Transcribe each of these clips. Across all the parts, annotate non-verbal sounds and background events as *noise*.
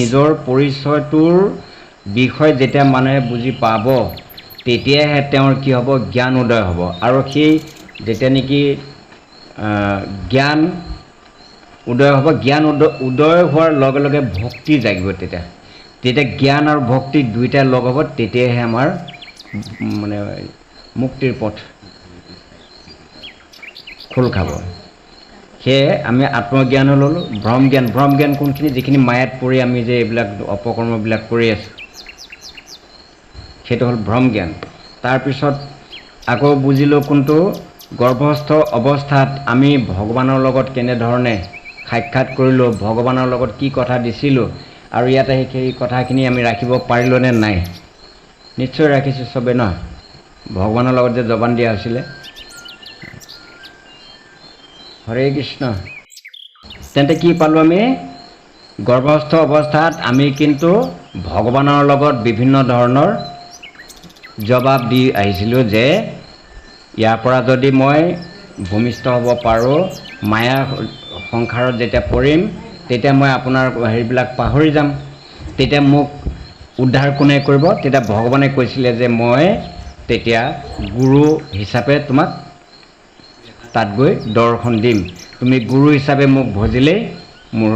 নিজৰ পৰিচয়টোৰ বিষয়ে যেতিয়া মানুহে বুজি পাব তেতিয়াহে তেওঁৰ কি হ'ব? জ্ঞান উদয় হ'ব। আৰু সেই যেতিয়া নেকি জ্ঞান উদয় হ'ব জ্ঞান উদয় হোৱাৰ লগে লগে ভক্তি জাগিব তেতিয়া। তেতিয়া জ্ঞান আৰু ভক্তি দুয়োটাই লগ হ'ব তেতিয়াহে আমাৰ মানে মুক্তিৰ পথ খোল খাব। সেয়ে আমি আত্মজ্ঞানো ল'লোঁ ভ্ৰম জ্ঞান ভ্ৰম জ্ঞান কোনখিনি যিখিনি মায়াত পৰি আমি যে এইবিলাক অপকৰ্মবিলাক কৰি আছোঁ। সেইটো হ'ল ভ্ৰম জ্ঞান তাৰপিছত আকৌ বুজিলোঁ কোনটো গৰ্ভস্থ অৱস্থাত আমি ভগৱানৰ লগত কেনেধৰণে সাক্ষাৎ কৰিলোঁ ভগৱানৰ লগত কি কথা দিছিলোঁ আৰু ইয়াতে সেই- সেই কথাখিনি আমি ৰাখিব পাৰিলোঁ নে নাই? নিশ্চয় ৰাখিছোঁ চবেই ন? ভগৱানৰ লগত যে জবান দিয়া হৈছিলে। হৰে কৃষ্ণ। তেন্তে কি পালোঁ আমি? গৰ্ভস্থ অৱস্থাত আমি কিন্তু ভগৱানৰ লগত বিভিন্ন ধৰণৰ জবাব দি আহিছিলোঁ যে ইয়াৰ পৰা যদি মই ভূমিষ্ঠ হ'ব পাৰোঁ মায়া সংসাৰত যেতিয়া পৰিম তেতিয়া মই আপোনাৰ হেৰিবিলাক পাহৰি যাম। তেতিয়া মোক উদ্ধাৰ কোনে কৰিব? তেতিয়া ভগৱানে কৈছিলে যে মই তেতিয়া গুৰু হিচাপে তোমাক তাত গৈ দৰ্শন দিম। তুমি গুৰু হিচাপে মোক ভজিলেই মোৰ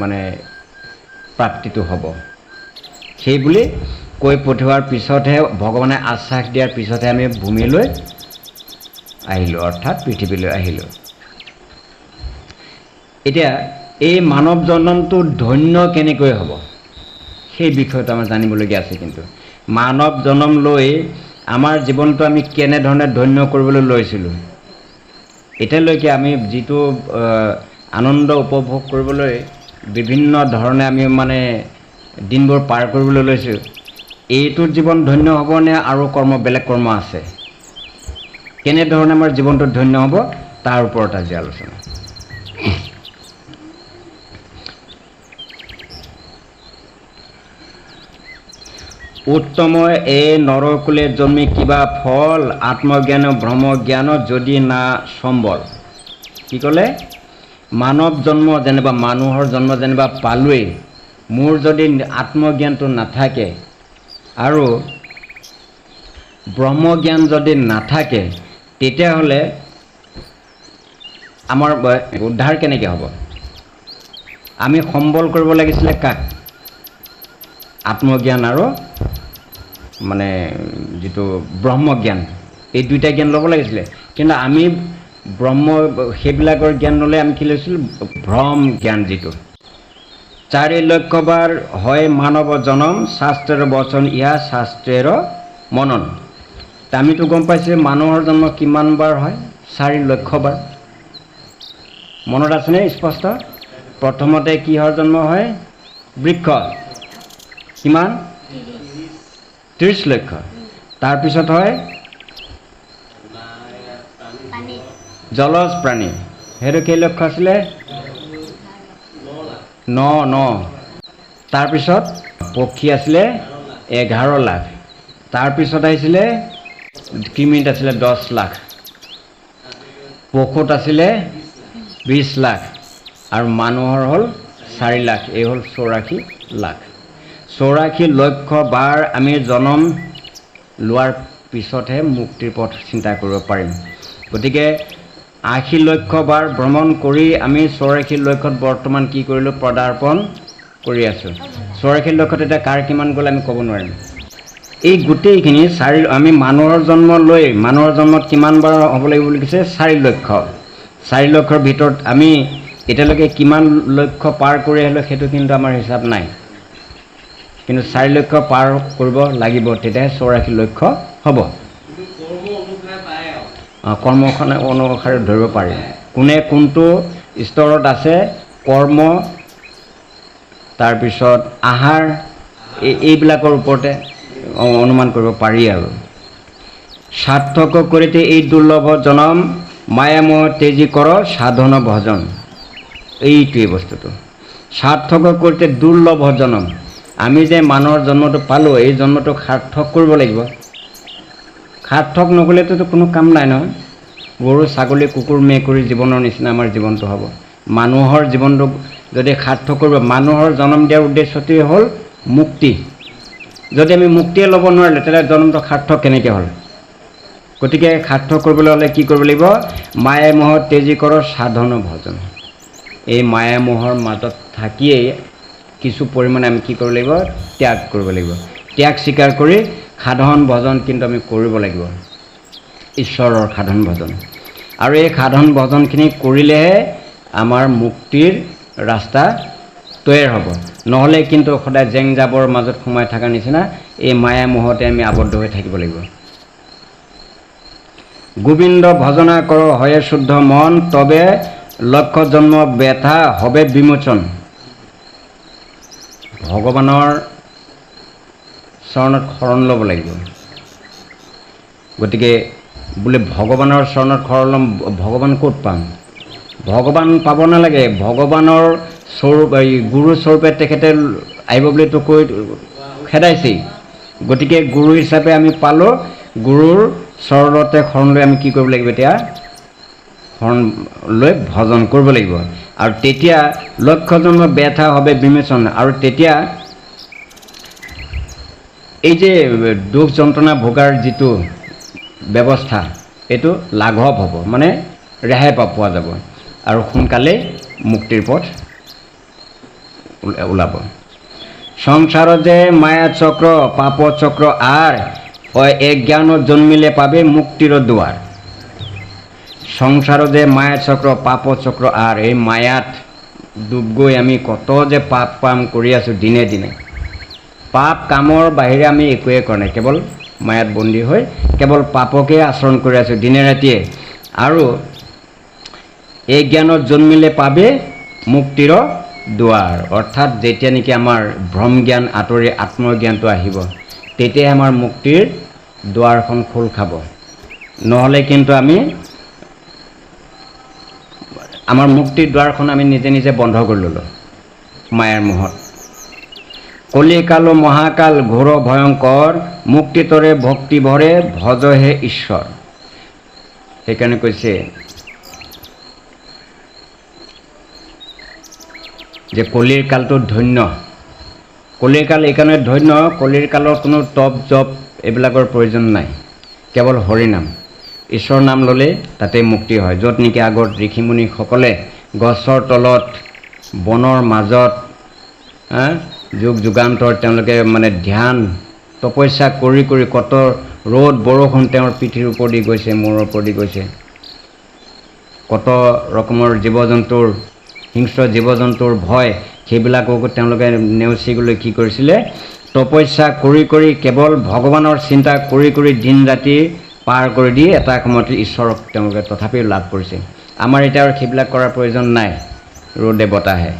মানে প্ৰাপ্তিটো হ'ব। সেই বুলি কৈ পঠিওৱাৰ পিছতহে ভগৱানে আশ্বাস দিয়াৰ পিছতহে আমি ভূমিলৈ আহিলোঁ অৰ্থাৎ পৃথিৱীলৈ আহিলোঁ। এতিয়া এই মানৱ জন্মটো ধন্য কেনেকৈ হ'ব? সেই বিষয়টো আমাৰ জানিবলগীয়া আছে কিন্তু। মানৱ জন্ম লৈ আমাৰ জীৱনটো আমি কেনেধৰণে ধন্য কৰিবলৈ লৈছিলোঁ? এতিয়ালৈকে আমি যিটো আনন্দ উপভোগ কৰিবলৈ বিভিন্ন ধৰণে আমি মানে দিনবোৰ পাৰ কৰিবলৈ লৈছোঁ এইটো জীৱন ধন্য হ'বনে আৰু কৰ্ম বেলেগ কৰ্ম আছে? কেনেধৰণে আমাৰ জীৱনটো ধন্য হ'ব তাৰ ওপৰত আজি আলোচনা। উত্তম এ নৰকুলে জন্মি কিবা ফল আত্মজ্ঞান ব্ৰহ্মজ্ঞান যদি না সম্বল। কি ক'লে? মানৱ জন্ম যেনিবা মানুহৰ জন্ম যেনিবা পালোৱেই মোৰ যদি আত্মজ্ঞানটো নাথাকে আৰু ব্ৰহ্মজ্ঞান যদি নাথাকে তেতিয়াহ'লে আমাৰ উদ্ধাৰ কেনেকৈ হ'ব? আমি সম্বল কৰিব লাগিছিলে কাক? আত্মজ্ঞান আৰু মানে যিটো ব্ৰহ্মজ্ঞান এই দুইটা জ্ঞান ল'ব লাগিছিলে। কিন্তু আমি ব্ৰহ্ম সেইবিলাকৰ জ্ঞান ল'লে আমি কি লৈছিলোঁ? ভ্ৰম জ্ঞান যিটো। চাৰি লক্ষবাৰ হয় মানৱ জনম শাস্ত্ৰৰ বচন ইয়া শাস্ত্ৰৰ মনন। আমিতো গম পাইছোঁ মানুহৰ জন্ম কিমান বাৰ হয়? চাৰি লক্ষবাৰ। মনত আছেনে স্পষ্ট? প্ৰথমতে কিহৰ জন্ম হয়? বৃক্ষ। কিমান? ত্ৰিছ লক্ষ তাৰপিছত হয়? জলজ প্ৰাণী। সেইটো কেই লক্ষ আছিলে? ন ন। তাৰপিছত পক্ষী আছিলে এঘাৰ লাখ। তাৰপিছত আহিছিলে কিমিত আছিলে? দহ লাখ। পশুত আছিলে বিছ লাখ। আৰু মানুহৰ হ'ল চাৰি লাখ। এই হ'ল চৌৰাশী লাখ। চৌৰাশী লক্ষ বাৰ আমি জনম লোৱাৰ পিছতহে মুক্তিৰ পথ চিন্তা কৰিব পাৰিম। গতিকে আশী লক্ষ বাৰ ভ্ৰমণ কৰি আমি চৌৰাশী লক্ষত বৰ্তমান কি কৰিলোঁ পদাৰ্পণ কৰি আছোঁ। চৌৰাশী লক্ষত এতিয়া কাৰ কিমান গ'ল আমি ক'ব নোৱাৰিম। এই গোটেইখিনি চাৰি আমি মানুহৰ জন্ম লৈ মানুহৰ জন্মত কিমান বাৰ হ'ব লাগিব বুলি কৈছে চাৰি লক্ষ। চাৰি লক্ষৰ ভিতৰত আমি এতিয়ালৈকে কিমান লক্ষ পাৰ কৰি আহিলোঁ সেইটো কিন্তু আমাৰ হিচাপ নাই। কিন্তু চাৰি লক্ষ পাৰ কৰিব লাগিব, তেতিয়াহে চৌৰাশী লক্ষ হ'ব। কৰ্মখনে অনুসাৰে ধৰিব পাৰি। কোনে কোনটো স্তৰত আছে, কৰ্ম, তাৰপিছত আহাৰ, এই, এইবিলাকৰ ওপৰতে অনুমান কৰিব পাৰি আৰু। সাৰ্থক কৰিতে এই দুৰ্লভ জনম, মায়াময় তেজি কৰ সাধন ভজন। এইটোৱেই বস্তুটো। সাৰ্থক কৰিতে দুৰ্লভ জনম। আমি যে মানুহৰ জন্মটো পালোঁ, এই জন্মটোক সাৰ্থক কৰিব লাগিব। সাৰ্থক নকৰিলেতো কোনো কাম নাই নহয়। গৰু, ছাগলী, কুকুৰ, মেকুৰী জীৱনৰ নিচিনা আমাৰ জীৱনটো হ'ব। মানুহৰ জীৱনটো যদি সাৰ্থক কৰিব, মানুহৰ জন্ম দিয়াৰ উদ্দেশ্যটোৱে হ'ল মুক্তি। যদি আমি মুক্তিয়ে ল'ব নোৱাৰিলোঁ, তেতিয়াহ'লে জন্মটো সাৰ্থক কেনেকৈ হ'ল? গতিকে সাৰ্থক কৰিবলৈ হ'লে কি কৰিব লাগিব? মায়ে মোহৰ তেজী কৰ সাধন ভজন। এই মায়া মোহৰ মাজত থাকিয়েই কিছু পৰিমাণে আমি কি কৰিব লাগিব? ত্যাগ কৰিব লাগিব। ত্যাগ স্বীকাৰ কৰি সাধন ভজন কিন্তু আমি কৰিব লাগিব। ঈশ্বৰৰ সাধন ভজন। আৰু এই সাধন ভজনখিনি কৰিলেহে আমাৰ মুক্তিৰ ৰাস্তা তৈয়াৰ হ'ব। নহ'লে কিন্তু সদায় জেং জাবৰ মাজত সোমাই থকাৰ নিচিনা এই মায়া মোহতে আমি আবদ্ধ হৈ থাকিব লাগিব। গোবিন্দ ভজনা কৰ হয়ে শুদ্ধ মন, তবে লক্ষ্য জন্ম ব্যথা হবে বিমোচন। ভগৱানৰ চৰণত শৰণ ল'ব লাগিব। গতিকে বোলে ভগৱানৰ চৰণত শৰণ ল'ম, ভগৱান ক'ত পাম? ভগৱান পাব নালাগে, ভগৱানৰ স্বৰূপ, এই গুৰু স্বৰূপে তেখেতে আহিব বুলিতো কৈ খেদাইছেই। গতিকে গুৰু হিচাপে আমি পালোঁ, গুৰুৰ চৰণতে শৰণ লৈ আমি কি কৰিব লাগিব এতিয়া? শৰণ লৈ ভজন কৰিব লাগিব। আৰু তেতিয়া লক্ষ্য জন্ম ব্যথা হবে, বিমোচন। আৰু তেতিয়া এই যে দুখ যন্ত্ৰণা ভোগাৰ যিটো ব্যৱস্থা, এইটো লাঘৱ হ'ব মানে ৰেহাই পোৱা যাব। আৰু সোনকালেই মুক্তিৰ পথ ওলাব। সংসাৰত যে মায়া চক্ৰ, পাপ চক্ৰ অ- এক জ্ঞানত জন্মিলে পাবে মুক্তির দুয়ার সংসাৰত যে মায়া চক্ৰ পাপ চক্ৰ আৰ এই মায়াত ডুব গৈ আমি কত যে পাপ কাম কৰি আছোঁ দিনে দিনে। পাপ কামৰ বাহিৰে আমি একোৱে কৰা নাই, কেৱল মায়াত বন্দী হৈ কেৱল পাপকে আচৰণ কৰি আছোঁ দিনে ৰাতিয়ে। আৰু এই জ্ঞানত জন্মিলে পাবে মুক্তিৰ দুৱাৰ। অৰ্থাৎ যেতিয়া নেকি আমাৰ ভ্ৰম জ্ঞান আঁতৰি আত্মজ্ঞানটো আহিব তেতিয়াই আমাৰ মুক্তিৰ দুৱাৰখন খোল খাব। নহ'লে কিন্তু আমি আমাৰ মুক্তিৰ দুৱাৰখন আমি নিজে নিজে বন্ধ কৰি ল'লোঁ, মায়াৰ মোহত কলিকাল মহাকাল ঘোর ভয়ঙ্কর মুক্তিতরে ভক্তি ভরে ভজ হে ঈশ্বৰ। সেইকাৰণে কৈছে যে কলিৰ কালটো ধন্য। কলিৰ কাল এইকাৰণে ধন্য কলিৰ কালৰ কোনো তপ জপ এইবিলাকৰ প্ৰয়োজন নাই, কেৱল হৰিনাম ঈশ্বৰৰ নাম ল'লে তাতে মুক্তি হয়। য'ত নেকি আগত ঋষিমুনিসকলে গছৰ তলত, বনৰ মাজত যুগ যুগান্তৰ তেওঁলোকে মানে ধ্যান, তপস্যা কৰি কৰি কত ৰ'দ, বৰষুণ তেওঁৰ পিঠিৰ ওপৰেদি গৈছে, মূৰৰ ওপৰেদি গৈছে। কত ৰকমৰ জীৱ জন্তুৰ হিংস্ৰ জীৱ জন্তুৰ ভয়, সেইবিলাককো তেওঁলোকে নেওচিবলৈ কি কৰিছিলে? তপস্যা কৰি কৰি কেৱল ভগৱানৰ চিন্তা কৰি কৰি দিন ৰাতি পাৰ কৰি দি এটা সময়ত ঈশ্বৰক তেওঁলোকে তথাপিও লাভ কৰিছে। আমাৰ এতিয়া আৰু সেইবিলাক কৰাৰ প্ৰয়োজন নাই। ৰ'দে বতাহে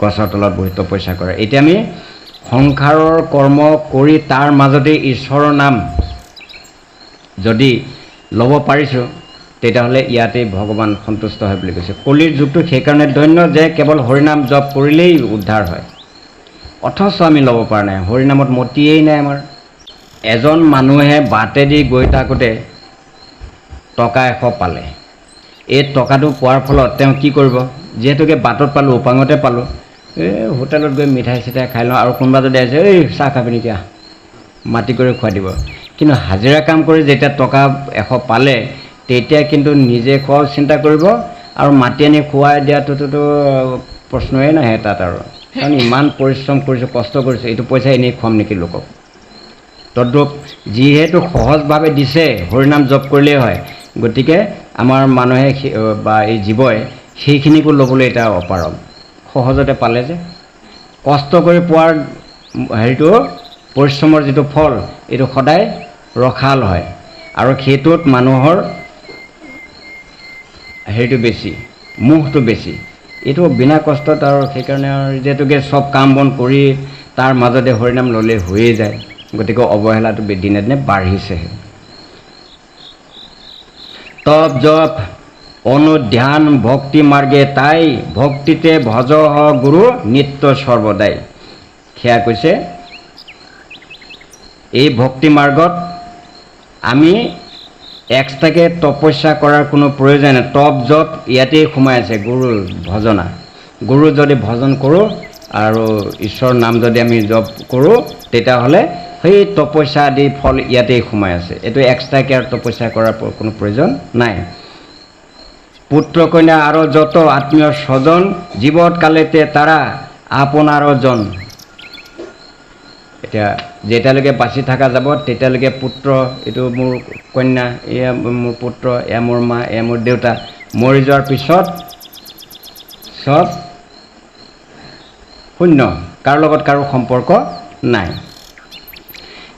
গছৰ তলত বহি তপস্যা কৰে। এতিয়া আমি সংসাৰৰ কৰ্ম কৰি তাৰ মাজতে ঈশ্বৰৰ নাম যদি ল'ব পাৰিছোঁ, তেতিয়াহ'লে ইয়াতেই ভগৱান সন্তুষ্ট হয় বুলি কৈছে। কলিৰ যুগটো সেইকাৰণে ধন্য যে কেৱল হৰিনাম জপ কৰিলেই উদ্ধাৰ হয়। অথচ আমি ল'ব পৰা নাই। হৰিনামত মতিয়েই নাই আমাৰ। এজন মানুহে বাটেদি গৈ থাকোঁতে টকা এশ পালে। এই টকাটো পোৱাৰ ফলত তেওঁ কি কৰিব? যিহেতুকে বাটত পালোঁ, উপাঙতে পালোঁ এই হোটেলত গৈ মিঠাই চিঠাই খাই লওঁ আৰু কোনোবা যদি আছে এই, চাহ খাবি নেকি? আহ, মাতি কৰি খুৱাই দিব। কিন্তু হাজিৰা কাম কৰি যেতিয়া টকা এশ পালে, তেতিয়া কিন্তু নিজে খোৱাও চিন্তা কৰিব আৰু মাতি আনি খুৱাই দিয়াটোতো প্ৰশ্নই নাহে তাত আৰু। কাৰণ ইমান পৰিশ্ৰম কৰিছোঁ, কষ্ট কৰিছোঁ, এইটো পইচা এনেই খুৱাম নেকি লোকক? তদ্ৰূপ, যিহেতু সহজভাৱে দিছে হৰিনাম জপ কৰিলেই হয়। গতিকে আমাৰ মানুহে বা এই জীৱই সেইখিনিকো ল'বলৈ এতিয়া অপাৰগ। সহজতে পালে যে। কষ্ট কৰি পোৱাৰ হেৰিটো পৰিশ্ৰমৰ যিটো ফল এইটো সদায় ৰসাল হয়। আৰু সেইটোত মানুহৰ হেৰিটো বেছি মোহটো বেছি। এইটো বিনা কষ্টত আৰু সেইকাৰণে আৰু যিহেতুকে চব কাম বন কৰি তাৰ মাজতে হৰিনাম ল'লে হৈয়ে যায়। গতিকে অৱহেলাটো দিনে দিনে বাঢ়িছেহে। তপ জপ, অনুধ্যান ভক্তি মাৰ্গে তাই ভক্তিতে ভজ গুৰু নিত্য সৰ্বদাই সেয়া কৈছে, এই ভক্তি মাৰ্গত আমি এক্সট্ৰাকৈ তপস্যা কৰাৰ কোনো প্ৰয়োজন নাই। তপ জপ ইয়াতেই সোমাই আছে গুৰুৰ ভজনা। গুৰু যদি ভজন কৰোঁ আৰু ঈশ্বৰৰ নাম যদি আমি জপ কৰোঁ, তেতিয়াহ'লে সেই তপস্যা আদি ফল ইয়াতেই সোমাই আছে। এইটো এক্সট্ৰাকৈ আৰু তপস্যা কৰাৰ কোনো প্ৰয়োজন নাই। পুত্ৰ কন্যা আৰু যত আত্মীয় স্বজন জীৱত কালেতে তাৰা আপোনাৰো জন। এতিয়া যেতিয়ালৈকে বাচি থকা যাব, তেতিয়ালৈকে পুত্ৰ, এইটো মোৰ কন্যা, এয়া মোৰ পুত্ৰ, এয়া মোৰ মা, এয়া মোৰ দেউতা, মৰি যোৱাৰ পিছত চব শূন্য। কাৰো লগত কাৰো সম্পৰ্ক নাই।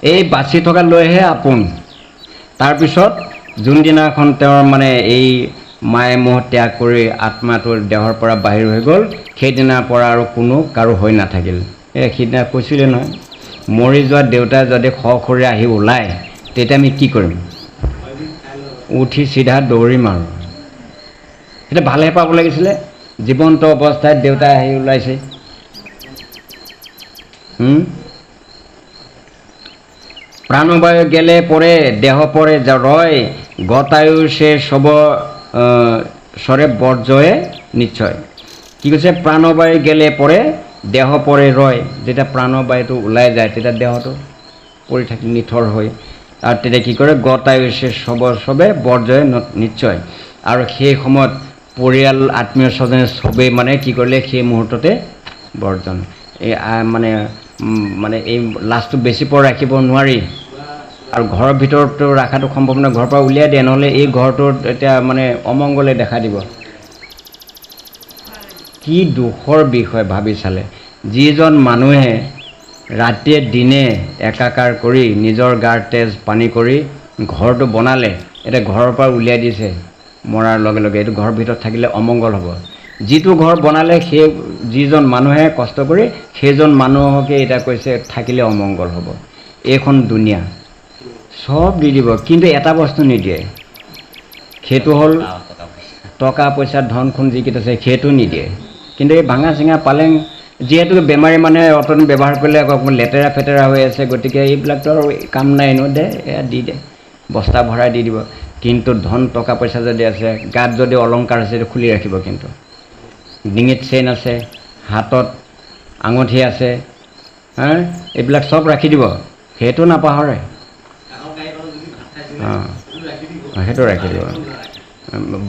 এই বাচি থকা লৈহে আপোন। তাৰপিছত যোনদিনাখন তেওঁৰ মানে এই মায়ে মোহ ত্যাগ কৰি আত্মাটো দেহৰ পৰা বাহিৰ হৈ গ'ল সেইদিনাৰ পৰা আৰু কোনো কাৰো হৈ নাথাকিল। এই সিদিনা কৈছিলে নহয় মৰি যোৱা দেউতাই যদি খৰি আহি ওলায় তেতিয়া আমি কি কৰিম? উঠি চিধা দৌৰিম আৰু এতিয়া ভালহে পাব লাগিছিলে জীৱন্ত অৱস্থাত দেউতাই আহি ওলাইছে? প্রাণবায়ু গেলে পরে, দেহ পরে যা রয়, গতায়ু সে সব স্বরে বর্জয়ে নিশ্চয় কি কৈছে প্ৰাণবায়ু গেলে পৰে দেহ পৰে ৰয় যেতিয়া প্ৰাণবায়ুটো ওলাই যায় তেতিয়া দেহটো পৰি থাকি নিথৰ হৈ আৰু তেতিয়া কি কৰে গতায়ু সে সব, সবে বৰ্জয়ে ন- নিশ্চয় আৰু সেই সময়ত পৰিয়াল আত্মীয় স্বজনে চবেই মানে কি কৰিলে সেই মুহূৰ্ততে বৰ্জন এই মানে মানে এই লাষ্টটো বেছি পৰ ৰাখিব নোৱাৰি। আৰু ঘৰৰ ভিতৰতো ৰখাটো সম্ভৱ নহয়, ঘৰৰ পৰা উলিয়াই দিয়ে, নহ'লে এই ঘৰটোত এতিয়া মানে অমংগলে দেখা দিব। কি দুখৰ বিষয় ভাবি চালে। যিজন মানুহে ৰাতিয়ে দিনে একাকাৰ কৰি নিজৰ গাৰ তেজ পানী কৰি ঘৰটো বনালে, এতিয়া ঘৰৰ পৰা উলিয়াই দিছে, মৰাৰ লগে লগে এইটো ঘৰৰ ভিতৰত থাকিলে অমংগল হ'ব। যিটো ঘৰ বনালে সেই যিজন মানুহে কষ্ট কৰি, সেইজন মানুহকে এতিয়া কৈছে, থাকিলে অমংগল হ'ব। এইখন দুনীয়া। চব দি দিব। কিন্তু এটা বস্তু নিদিয়ে। সেইটো হ'ল টকা পইচা ধন খুন যিকেইটা আছে, সেইটো নিদিয়ে। কিন্তু এই ভাঙা চিঙা পালেং, যিহেতু বেমাৰী মানুহে অতন ব্যৱহাৰ কৰিলে আকৌ লেতেৰা ফেতেৰা হৈ আছে, গতিকে এইবিলাকতো আৰু কাম নাই ন দে, এয়া দি দে। বস্তা ভৰাই দি দিব। কিন্তু ধন, টকা পইচা যদি আছে, গাত যদি অলংকাৰ আছে, সেইটো খুলি ৰাখিব কিন্তু। ডিঙিত চেইন আছে হাতত আঙুঠি আছে হা? এইবিলাক চব ৰাখি দিব। সেইটো নাপাহৰে। অঁ সেইটো ৰাখি দিব।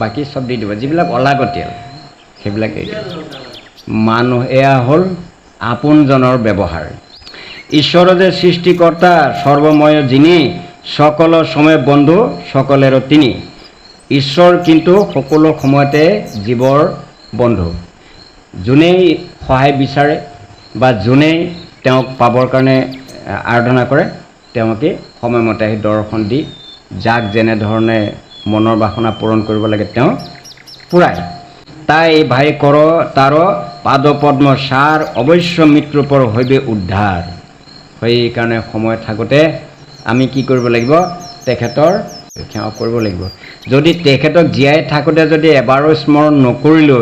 বাকী চব দি দিব। যিবিলাক অলাগতিয়াল সেইবিলাক দিব। মানুহ এয়া হ'ল আপোনজনৰ ব্যৱহাৰ। ঈশ্বৰ যে সৃষ্টিকৰ্তা সৰ্বময় যিনি সকলো সময় বন্ধু সকলেৰো তিনি। ঈশ্বৰ কিন্তু সকলো সময়তে জীৱৰ বন্ধু। যোনেই সহায় বিচাৰে বা যোনেই তেওঁক পাবৰ কাৰণে আৰাধনা কৰে তেওঁকে সময়মতে আহি দৰ্শন দি যাক যেনেধৰণে মনৰ বাসনা পূৰণ কৰিব লাগে তেওঁ পূৰায় তাই ভাই কৰ, তাৰ পাদপদ্ম সাৰ অৱশ্য মৃত্যুৰ পৰ হৈবে উদ্ধাৰ। সেইকাৰণে সময় থাকোঁতে আমি কি কৰিব লাগিব? তেখেতৰ সেৱা কৰিব লাগিব। যদি তেখেতক জীয়াই থাকোঁতে যদি এবাৰো স্মৰণ নকৰিলোঁ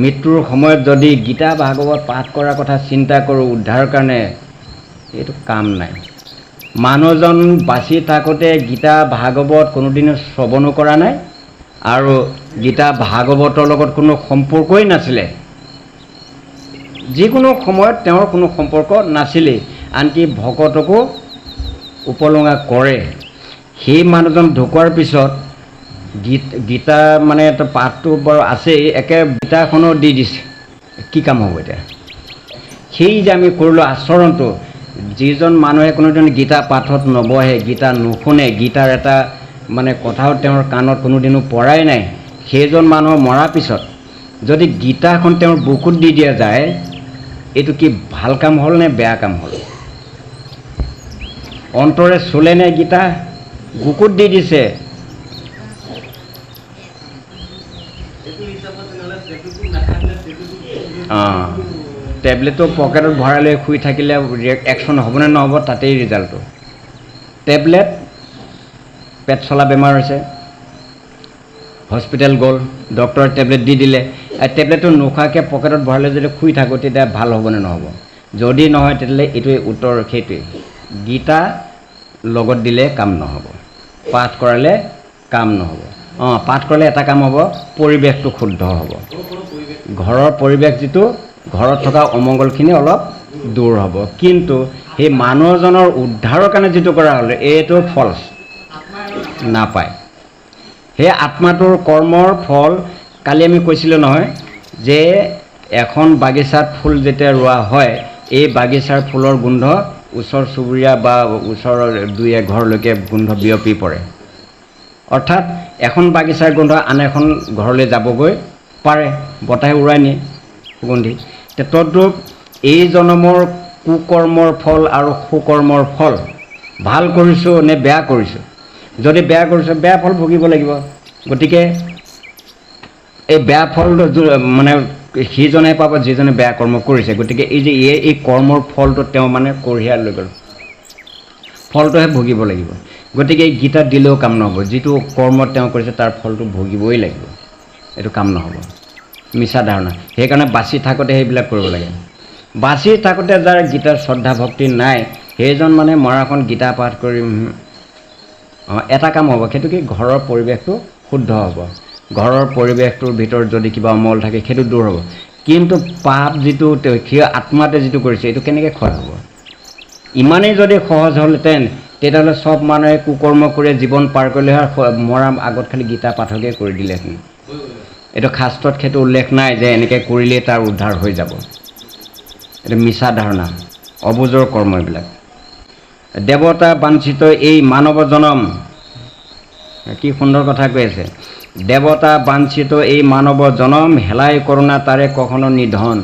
মৃত্যুৰ সময়ত যদি গীতা ভাগৱত পাঠ কৰাৰ কথা চিন্তা কৰোঁ উদ্ধাৰৰ কাৰণে এইটো কাম নাই। মানুহজন বাচি থাকোঁতে গীতা ভাগৱত কোনোদিনো শ্ৰৱণো কৰা নাই আৰু গীতা ভাগৱতৰ লগত কোনো সম্পৰ্কই নাছিলে। যিকোনো সময়ত তেওঁৰ কোনো সম্পৰ্ক নাছিলেই আনকি ভকতকো উপলুঙা কৰে। সেই মানুহজন ঢুকোৱাৰ পিছত গীত, গীতা মানে পাঠটো বাৰু আছেই, একে গীতাখনো দি দিছে। কি কাম হ'ব এতিয়া? সেই যে আমি কৰিলোঁ আচৰণটো, যিজন মানুহে কোনোদিন গীতা পাঠত নবহে, গীতা নুশুনে, গীতাৰ এটা মানে কথাও তেওঁৰ কাণত কোনোদিনো পৰাই নাই, সেইজন মানুহ মৰাৰ পিছত যদি গীতাখন তেওঁৰ বুকুত দি দিয়া যায়, এইটো কি ভালো কাম হ'ল নে বেয়া কাম হ'ল? অন্তৰে চলে নে গীতা? বুকুত দি দিছে অঁ টেবলেটটো পকেটত ভৰাই লৈ শুই থাকিলে একশ্যন হ'বনে নহ'ব তাতেই ৰিজাল্টটো। টেবলেট পেট চলা বেমাৰ হৈছে। হস্পিটেল গ'ল ডক্টৰে টেবলেট দি দিলে। টেবলেটটো নোখোৱাকৈ পকেটত ভৰাই লৈ যদি শুই থাকোঁ তেতিয়া ভাল হ'বনে নহ'ব? যদি নহয় তেতিয়াহ'লে এইটোৱে উত্তৰ সেইটোৱে। গীতা লগত দিলে কাম নহ'ব। পাঠ কৰালে কাম নহ'ব। অঁ, পাঠ কৰালে এটা কাম হ'ব, পৰিৱেশটো শুদ্ধ হ'ব। ঘৰৰ পৰিৱেশ যিটো, ঘৰত থকা অমংগলখিনি অলপ দূৰ হ'ব। কিন্তু সেই মানুহজনৰ উদ্ধাৰৰ কাৰণে যিটো কৰা হ'লে, এইটো ফলছ নাপায়। সেই আত্মাটোৰ কৰ্মৰ ফল, কালি আমি কৈছিলোঁ নহয়, যে এখন বাগিচাত ফুল যেতিয়া ৰোৱা হয়, এই বাগিচাৰ ফুলৰ গোন্ধ ওচৰ চুবুৰীয়া বা ওচৰৰ দুই এঘৰলৈকে গোন্ধ বিয়পি পৰে। অৰ্থাৎ এখন বাগিচাৰ গোন্ধ আন এখন ঘৰলৈ যাবগৈ পাৰে বতাহে উৰাই নিয়ে সুগন্ধি। তদ্ৰূপ এই জনমৰ কুকৰ্মৰ ফল আৰু সুকৰ্মৰ ফল ভাল কৰিছোঁ নে বেয়া কৰিছোঁ? যদি বেয়া কৰিছোঁ বেয়া ফল ভুগিব লাগিব। গতিকে এই বেয়া ফল মানে সিজনে পাব, যিজনে বেয়া কৰ্ম কৰিছে। গতিকে এই যে এই এই কৰ্মৰ ফলটো তেওঁ মানে কঢ়িয়াই লৈ গ'ল। ফলটোহে ভুগিব লাগিব। গতিকে এই গীতাত দিলেও কাম নহ'ব। যিটো কৰ্ম তেওঁ কৰিছে, তাৰ ফলটো ভুগিবই লাগিব। এইটো কাম নহ'ব। মিছা ধাৰণা। সেইকাৰণে বাচি থাকোঁতে সেইবিলাক কৰিব লাগে। বাচি থাকোঁতে যাৰ গীতাৰ শ্ৰদ্ধা ভক্তি নাই, সেইজন মানে মৰাখন গীতা পাঠ কৰি এটা কাম হ'ব। সেইটো কি? ঘৰৰ পৰিৱেশটো শুদ্ধ হ'ব। ঘৰৰ পৰিৱেশটোৰ ভিতৰত যদি কিবা অমল থাকে, সেইটো দূৰ হ'ব। কিন্তু পাপ যিটো সেই আত্মাতে যিটো কৰিছে, এইটো কেনেকৈ ক্ষয় হ'ব? ইমানেই যদি সহজ হ'লহেঁতেন, তেতিয়াহ'লে চব মানুহে কুকৰ্ম কৰি জীৱন পাৰ কৰিলে হয়, স- মৰা আগত খালি গীতা পাঠকে কৰি দিলেহেঁতেন। এইটো শাস্ত্ৰত সেইটো উল্লেখ নাই যে এনেকৈ কৰিলেই তাৰ উদ্ধাৰ হৈ যাব। এইটো মিছা ধাৰণা, অবুজৰ কৰ্ম এইবিলাক। দেৱতা বাঞ্ছিত এই মানৱ জনম কি সুন্দৰ কথা কৈ আছে? দেৱতা বাঞ্ছিত এই মানৱ জনম, হেলাই কৰোণা তাৰে কখনো নিধন।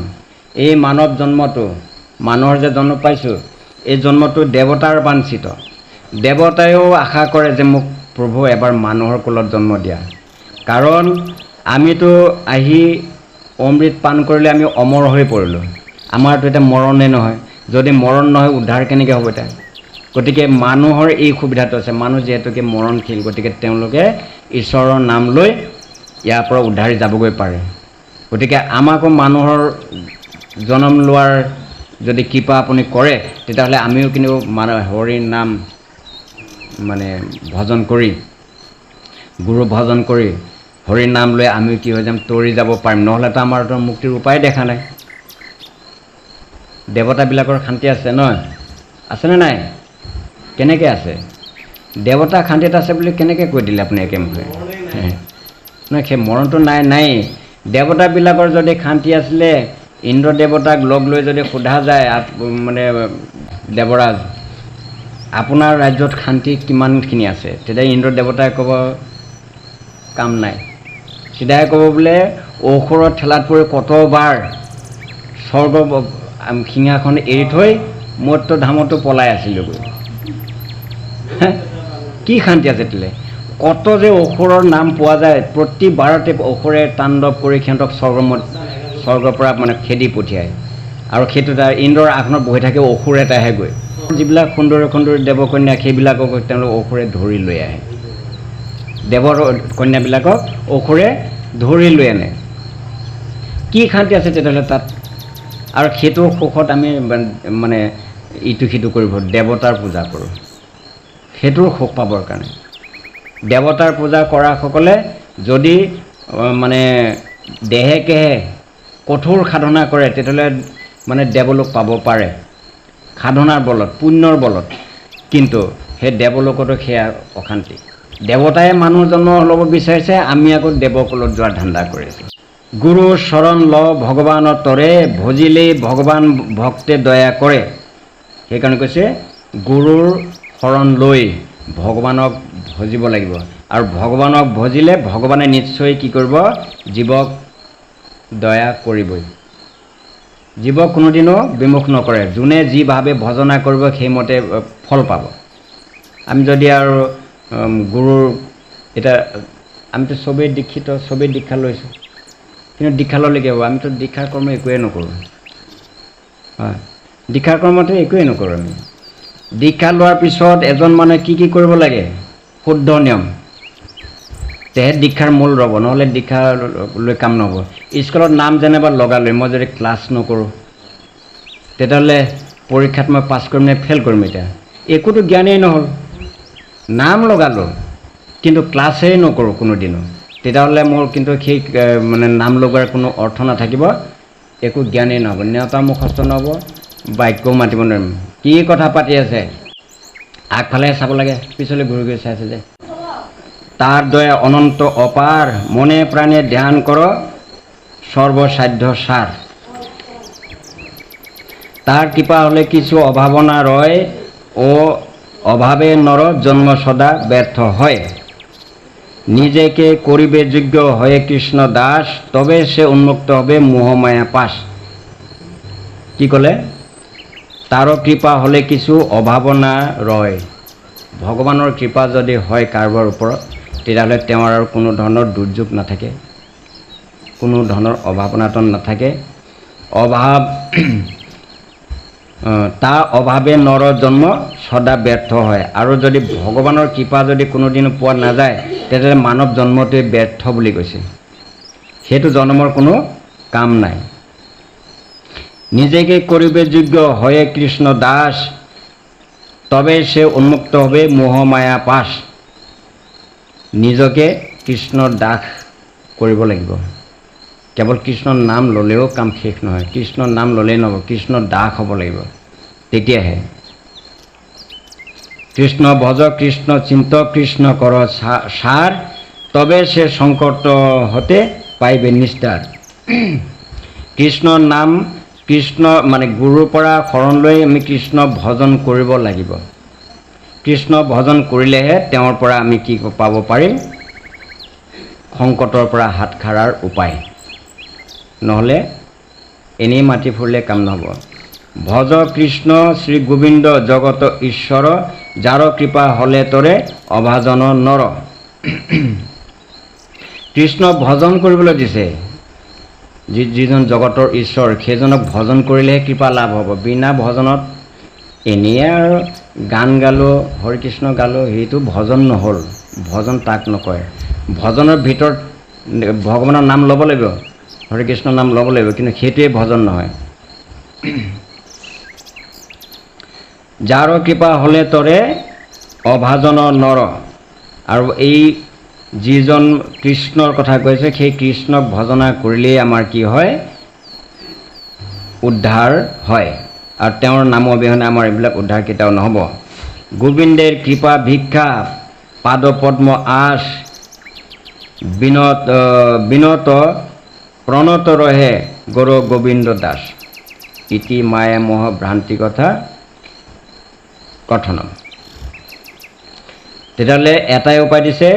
এই মানৱ জন্মটো মানুহৰ যে জন্ম পাইছোঁ, এই জন্মটো দেৱতাৰ বাঞ্ছিত। দেৱতাইও আশা কৰে যে মোক প্ৰভু এবাৰ মানুহৰ কুলত জন্ম দিয়া। কাৰণ আমিতো আহি অমৃত পান কৰিলে আমি অমৰ হৈ পৰিলোঁ। আমাৰতো এতিয়া মৰণে নহয়। যদি মৰণ নহয়, উদ্ধাৰ কেনেকৈ হ'ব এতিয়া? গতিকে মানুহৰ এই সুবিধাটো আছে। মানুহ যিহেতুকে মৰণশীল, গতিকে তেওঁলোকে ঈশ্বৰৰ নাম লৈ ইয়াৰ পৰা উদ্ধাৰি যাবগৈ পাৰে। গতিকে আমাকো মানুহৰ জন্ম লোৱাৰ যদি কৃপা আপুনি কৰে, তেতিয়াহ'লে আমিও কিন্তু মানুহ হৰিৰ নাম মানে ভজন কৰি, গুৰু ভজন কৰি হৰিৰ নাম লৈ আমি কি হৈ যাম, তৰি যাব পাৰিম। নহ'লেতো আমাৰতো মুক্তিৰ উপায় দেখা নাই। দেৱতাবিলাকৰ শান্তি আছে নহয় আছেনে নাই? কেনেকৈ আছে? দেৱতা শান্তিত আছে বুলি কেনেকৈ কৈ দিলে আপুনি একেমুখে? নহয়, সেই মৰণটো নাই নাই। দেৱতাবিলাকৰ যদি শান্তি আছিলে ইন্দ্ৰ দেৱতাক লগ লৈ যদি সোধা যায় মানে দেৱৰাজ, আপোনাৰ ৰাজ্যত শান্তি কিমানখিনি আছে? তেতিয়া ইন্দ্ৰ দেৱতাই ক'ব, কাম নাই। চিধাই ক'ব বোলে, ঔষধৰ ঠেলাত পৰি কতবাৰ স্বৰ্গ সিংহাসন এৰি থৈ মত্য ধামতো পলাই আছিলোগৈ? কি শান্তি আছে কত যে অসুৰৰ নাম পোৱা যায় প্ৰতিবাৰতে অসুৰে তাণ্ডৱ কৰি সিহঁতক স্বৰ্গমত স্বৰ্গৰ পৰা মানে খেদি পঠিয়ায়। আৰু সেইটো তাৰ ইন্দ্ৰৰ আসনত বহি থাকে অসুৰ এটাহে গৈ। যিবিলাক সুন্দৰী সুন্দৰী দেৱকন্যা সেইবিলাকক তেওঁলোক অসুৰে ধৰি লৈ আহে। দেৱৰ কন্যাবিলাকক অসুৰে ধৰি লৈ আনে। কি শান্তি আছে তেতিয়াহ'লে তাত? আৰু সেইটোৰ সুখত আমি মানে ইটো সিটো কৰিব দেৱতাৰ পূজা কৰোঁ। সেইটোৰ সুখ পাবৰ কাৰণে। দেৱতাৰ পূজা কৰাসকলে যদি মানে দেহে কেহে কঠোৰ সাধনা কৰে, তেতিয়াহ'লে মানে দেৱলোক পাব পাৰে। সাধনাৰ বলত, পুণ্যৰ বলত। কিন্তু সেই দেৱলোকতো সেয়া অশান্তি। দেৱতাই মানুহ জন্ম ল'ব বিচাৰিছে, আমি আকৌ দেৱকুলত যোৱাৰ ধান্দা কৰি আছোঁ। গুৰু চৰণ ল, ভগৱানৰ তৰে, ভজিলেই ভগৱান ভক্তে দয়া কৰে। সেইকাৰণে কৈছে, গুৰুৰ শৰণ লৈ ভগৱানক ভজিব লাগিব। আৰু ভগৱানক ভজিলে ভগৱানে নিশ্চয় কি কৰিব? জীৱক দয়া কৰিবই। জীৱক কোনোদিনো বিমুখ নকৰে। যোনে যিভাৱে ভজনা কৰিব সেইমতে ফল পাব। আমি যদি আৰু গুৰুৰ এতিয়া আমিতো চবেই দীক্ষিত চবেই দীক্ষা লৈছোঁ। কিন্তু দীক্ষা ল'লে কি হ'ব। আমিতো দীক্ষাৰ কৰ্ম একোৱেই নকৰোঁ। হয়। দীক্ষাৰ কৰ্মতে একোৱেই নকৰোঁ আমি। দীক্ষা লোৱাৰ পিছত এজন মানুহে কি কি কৰিব লাগে? শুদ্ধ নিয়ম। তেহে দীক্ষাৰ মূল ৰ'ব, নহ'লে দীক্ষা লৈ কাম নহ'ব। স্কুলত নাম যেনিবা লগালৈ মই যদি ক্লাছ নকৰোঁ, তেতিয়াহ'লে পৰীক্ষাত মই পাছ কৰিম নে ফেইল কৰিম এতিয়া? একোতো জ্ঞানেই নহ'ল। নাম লগালোঁ, কিন্তু ক্লাছেই নকৰোঁ কোনোদিনো। তেতিয়াহ'লে মোৰ কিন্তু সেই মানে নাম লগোৱাৰ কোনো অৰ্থ নাথাকিব। একো জ্ঞানেই নহ'ব, নেওতা মুখস্থ নহ'ব, বাক্যও মাতিব নোৱাৰিম। কি কথা পাতি আছে? আগফালে চাব লাগে, পিছলৈ ঘূৰি ঘূৰি চাই আছে যে। তাৰ দৰে অনন্ত অপাৰ, মনে প্ৰাণে ধ্যান কৰ সর্বসাধ্য সার তার কৃপা হলে কিছু অভাবনা রয় ও অভাবে নর জন্ম সদা ব্যর্থ হয়। নিজেকে করিবে যোগ্য হয়ে কৃষ্ণ দাস, তবে সে উন্মুক্ত হবে মোহমায়া পাশ। কি ক'লে? তাৰো কৃপা হ'লে কিছু অভাৱনা ৰয়। ভগৱানৰ কৃপা যদি হয় কাৰোবাৰ ওপৰত, তেতিয়াহ'লে তেওঁৰ আৰু কোনো ধৰণৰ দুৰ্যোগ নাথাকে, কোনো ধৰণৰ অভাৱনাতন নাথাকে। অভাৱ *clears throat* তাৰ অভাৱে নৰ জন্ম সদা ব্যৰ্থ হয়। আৰু যদি ভগৱানৰ কৃপা যদি কোনোদিন পোৱা নাযায়, তেতিয়াহ'লে মানৱ জন্মটোৱে ব্যৰ্থ বুলি কৈছে। সেইটো জন্মৰ কোনো কাম নাই। নিজেকে করিবে যোগ্য হয়ে কৃষ্ণ দাস, তবে সে উন্মুক্ত হবে মোহমায়া পাশ। নিজকে কৃষ্ণৰ দাস কৰিব লাগিব। কেৱল কৃষ্ণৰ নাম ল'লেও কাম শেষ নহয়। কৃষ্ণৰ নাম ল'লেই নহ'ব। কৃষ্ণৰ দাস হ'ব লাগিব। তেতিয়াহে কৃষ্ণ ভজ, কৃষ্ণ চিন্ত, কৃষ্ণ কৰ সাৰ, তবে সে সংকট হতে পাইবে নিষ্ঠাৰ। কৃষ্ণৰ নাম কৃষ্ণ মানে গুৰুৰ পৰা শৰণ লৈ আমি কৃষ্ণ ভজন কৰিব লাগিব। কৃষ্ণ ভজন কৰিলেহে তেওঁৰ পৰা আমি কি পাব পাৰিম? সংকটৰ পৰা হাত সাৰাৰ উপায়। নহ'লে এনেই মাতি ফুৰিলে কাম নহ'ব। ভজ কৃষ্ণ শ্ৰী গোবিন্দ জগত ঈশ্বৰ, যাৰ কৃপা হ'লে তৰে অভাজন নৰ। কৃষ্ণ ভজন কৰিবলৈ দিছে। যি যিজন জগতৰ ঈশ্বৰ, সেইজনক ভজন কৰিলেহে কৃপা লাভ হ'ব। বিনা ভজনত এনেই আৰু গান গালোঁ হৰি কৃষ্ণ গালোঁ, সেইটো ভজন নহ'ল। ভজন তাক নকয় ভজনৰ ভিতৰত ভগৱানৰ নাম ল'ব লাগিব হৰি কৃষ্ণৰ নাম ল'ব লাগিব, কিন্তু সেইটোৱে ভজন নহয়। যাৰ কৃপা হ'লে তৰে অভাজন নৰ আৰু এই যিজন কৃষ্ণৰ কথা কৈছে, সেই কৃষ্ণক ভজনা কৰিলেই আমাৰ কি হয়? উদ্ধাৰ হয়। আৰু তেওঁৰ নাম অবিহনে আমাৰ এইবিলাক উদ্ধাৰ কেতিয়াও নহ'ব। গোবিন্দের কৃপা, ভিক্ষা পাদ পদ্ম আশ, বিনত বিনত প্রণত রহে গৌর গোবিন্দ দাস। ইতি মায়া মোহ ভ্ৰান্তি কথা কথনম। তেতিয়াহ'লে এটাই উপায় দিছে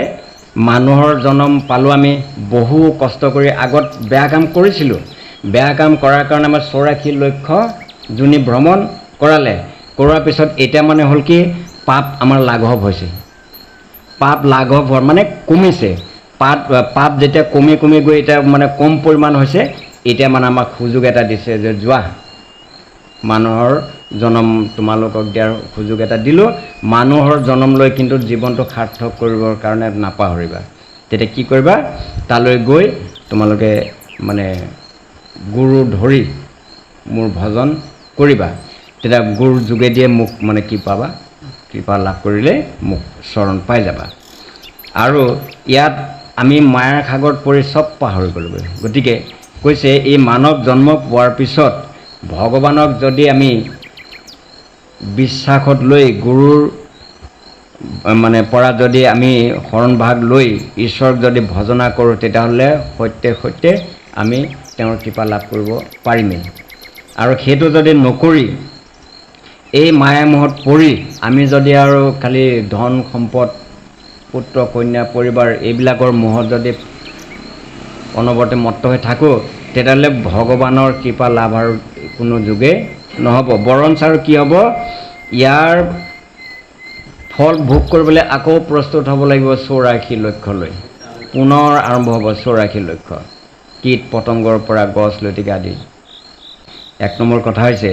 মানুহৰ জন্ম পালোঁ আমি বহু কষ্ট কৰি আগত বেয়া কাম কৰিছিলোঁ। বেয়া কাম কৰাৰ কাৰণে আমাৰ চৌৰাশী লক্ষ্য যোনি ভ্ৰমণ কৰালে কৰোৱাৰ পিছত এতিয়া মানে হ'ল কি পাপ আমাৰ লাঘৱ হৈছে। পাপ লাঘৱ হোৱাৰ মানে কমিছে। পাপ পাপ যেতিয়া কমি কমি গৈ এতিয়া মানে কম পৰিমাণ হৈছে এতিয়া মানে আমাক সুযোগ এটা দিছে যে যোৱা। মানুহৰ জনম তোমালোকক দিয়াৰ সুযোগ এটা দিলোঁ। মানুহৰ জনম লৈ কিন্তু জীৱনটো সাৰ্থক কৰিবৰ কাৰণে নাপাহৰিবা। তেতিয়া কি কৰিবা? তালৈ গৈ তোমালোকে মানে গুৰু ধৰি মোৰ ভজন কৰিবা। তেতিয়া গুৰুৰ যোগেদিয়ে মোক মানে কি পাবা? কৃপা লাভ কৰিলে মোক চৰণ পাই যাবা। আৰু ইয়াত আমি মায়াৰ সাগৰত পৰি চব পাহৰি গ'লোগৈ। গতিকে কৈছে এই মানৱ জন্ম পোৱাৰ পিছত ভগৱানক যদি আমি বিশ্বাসত লৈ গুৰুৰ মানে পৰা যদি আমি শৰণ ভাগ লৈ ঈশ্বৰক যদি ভজনা কৰোঁ, তেতিয়াহ'লে সত্যে সত্যে আমি তেওঁৰ কৃপা লাভ কৰিব পাৰিমেই আৰু সেইটো যদি নকৰি, এই মায়ামোহত পৰি আমি যদি আৰু খালি ধন সম্পদ, পুত্ৰ, কন্যা, পৰিবাৰ এইবিলাকৰ মোহত যদি অনবৰতে মত্ত হৈ থাকোঁ, তেতিয়াহ'লে ভগৱানৰ কৃপা লাভ আৰু কোনো যুগে নহ'ব। বৰঞ্চ আৰু কি হ'ব? ইয়াৰ ফল ভোগ কৰিবলৈ আকৌ প্ৰস্তুত হ'ব লাগিব চৌৰাশী লক্ষ্যলৈ পুনৰ আৰম্ভ হ'ব চৌৰাশী লক্ষ্য কীট পতংগৰ পৰা গছ, লতিকা আদি। এক নম্বৰ কথা হৈছে,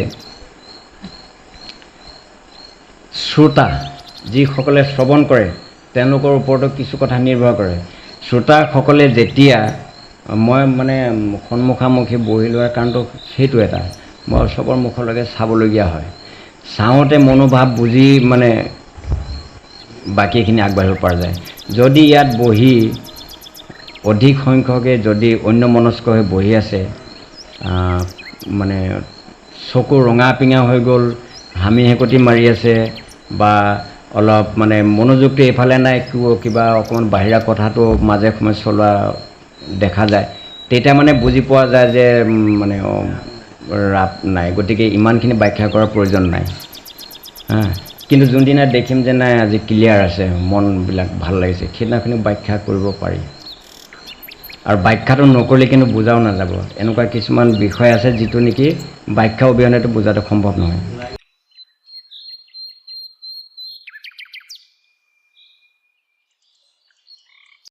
শ্ৰোতা যিসকলে শ্ৰৱণ কৰে, তেওঁলোকৰ ওপৰতো কিছু কথা নিৰ্ভৰ কৰে। শ্ৰোতাসকলে যেতিয়া মই মানে সন্মুখামুখি বহি লোৱাৰ কাৰণটো সেইটো এটা। মই চবৰ মুখলৈকে চাবলগীয়া হয়। চাওঁতে মনোভাৱ বুজি মানে বাকীখিনি আগবাঢ়িব পৰা যায়। যদি ইয়াত বহি অধিক সংখ্যকে যদি অন্য মনস্ক হৈ বহি আছে মানে চকু ৰঙা পিঙা হৈ গ'ল, হামি হেকটি মাৰি আছে, বা অলপ মানে মনোযোগটো এইফালে নাই কিবা- অকণমান বাহিৰা কথাটো মাজে সময়ে চলোৱা দেখা যায়, তেতিয়া মানে বুজি পোৱা যায় যে মানে ৰাপ নাই। গতিকে ইমানখিনি ব্যাখ্যা কৰাৰ প্ৰয়োজন নাই। হা? কিন্তু যোনদিনা দেখিম যে নাই আজি ক্লিয়াৰ আছে মনবিলাক ভাল লাগিছে সেইদিনাখনি ব্যাখ্যা কৰিব পাৰি। আৰু ব্যাখ্যাটো নকৰিলে কিন্তু বুজাও নাযাব। এনেকুৱা কিছুমান বিষয় আছে যিটো নেকি ব্যাখ্যা অবিহনেতো বুজাটো সম্ভৱ নহয়।